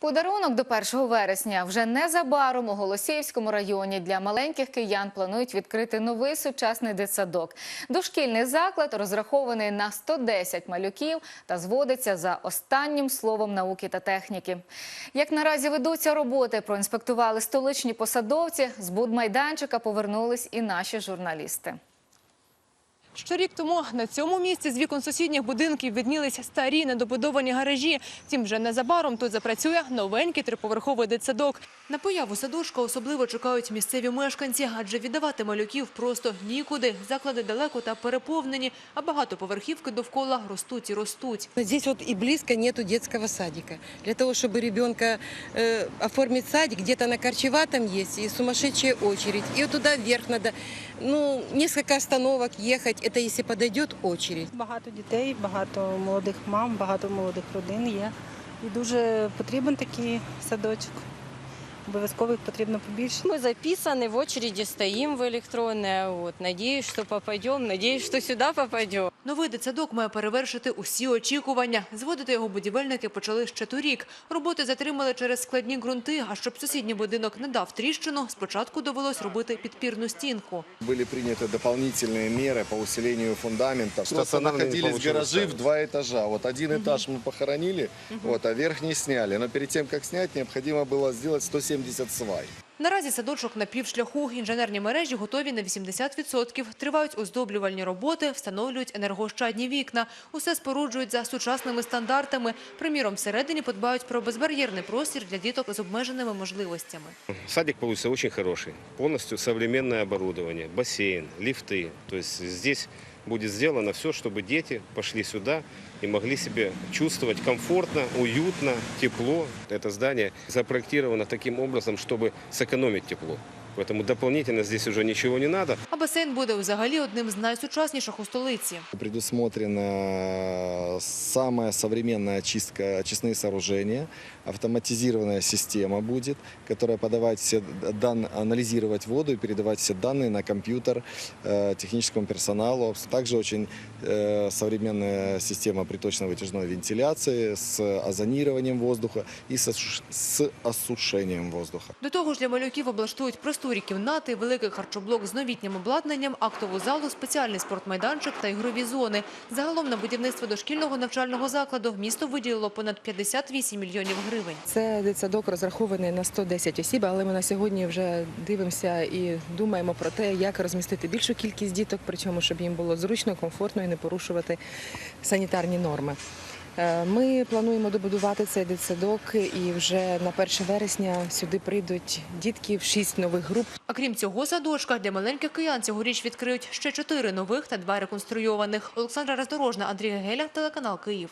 Подарунок до 1 вересня вже незабаром у Голосіївському районі для маленьких киян планують відкрити новий сучасний дитсадок. Дошкільний заклад розрахований на 110 малюків та зводиться за останнім словом науки та техніки. Як наразі ведуться роботи, проінспектували столичні посадовці. З будмайданчика повернулись і наші журналісти. Ще рік тому на цьому місці з вікон сусідніх будинків віднілись старі недобудовані гаражі. Втім, вже незабаром тут запрацює новенький триповерховий дитсадок. На появу садочка особливо чекають місцеві мешканці, адже віддавати малюків просто нікуди. Заклади далеко та переповнені, а багатоповерхівки довкола ростуть і ростуть. Вот и близко нету детского садика. Для того, чтобы ребенка э, оформить садик, где-то на Корчеватом есть и сумасшедшая очередь. И вот туда вверх надо, ну, несколько остановок ехать. Это если подойдет очередь. Багато дітей, багато молодих мам, багато молодих родин є. І дуже потрібен такий садочок Обов'язково їх потрібно побільше. Мы записаны, в очереди стоим в электронное. Вот. Надеюсь, что попадем, надеюсь, что сюда попадем. Новий дитсадок має перевершити усі очікування. Зводити його будівельники почали ще торік. Роботи затримали через складні ґрунти, а щоб сусідній будинок не дав тріщину, спочатку довелось робити підпірну стінку. Были приняты дополнительные меры по усилению фундамента. Просто Стационарными находились получилось гаражи ставить. в два этажа. Вот один этаж мы похоронили, вот, а верхний сняли. Но перед тем, как снять, необходимо было сделать 170 свай. Наразі садочок на півшляху. Інженерні мережі готові на 80%. Тривають оздоблювальні роботи, встановлюють енергоощадні вікна. Усе споруджують за сучасними стандартами. Приміром, всередині подбають про безбар'єрний простір для діток з обмеженими можливостями. Садик получится очень хороший. Полностью современное оборудование, бассейн, лифты. То есть здесь будет сделано все, чтобы дети пошли сюда и могли себя чувствовать комфортно, уютно, тепло. Это здание запроектировано таким образом, чтобы сэкономить тепло. Поэтому дополнительно здесь уже ничего не надо. А басейн буде взагалі одним з найсучасніших у столиці. Предусмотрена самая современная очистка, очистные сооружения, автоматизированная система будет, которая подавать все дан, анализировать воду и передавать все данные на компьютер э, техническому персоналу. Также очень э, современная система приточно-вытяжной вентиляции с озонированием воздуха и с, осуш- с осушением воздуха. До того ж для малюків облаштують просторі кімнати, великий харчоблок з новітнім обладнанням, актову залу, спеціальний спортмайданчик та ігрові зони. Загалом на будівництво дошкільного навчального закладу місто виділило понад 58 мільйонів гривень. Це дитсадок розрахований на 110 осіб, але ми на сьогодні вже дивимося і думаємо про те, як розмістити більшу кількість діток, причому щоб їм було зручно, комфортно і не порушувати санітарні норми. Е, Ми плануємо добудувати цей дитсадок, і вже на 1 вересня сюди прийдуть дітки в шість нових груп. А крім цього садочка, для маленьких киян цьогоріч відкриють ще чотири нових та два реконструйованих. Олександра Роздорожна, Андрій Гегеля, телеканал Київ.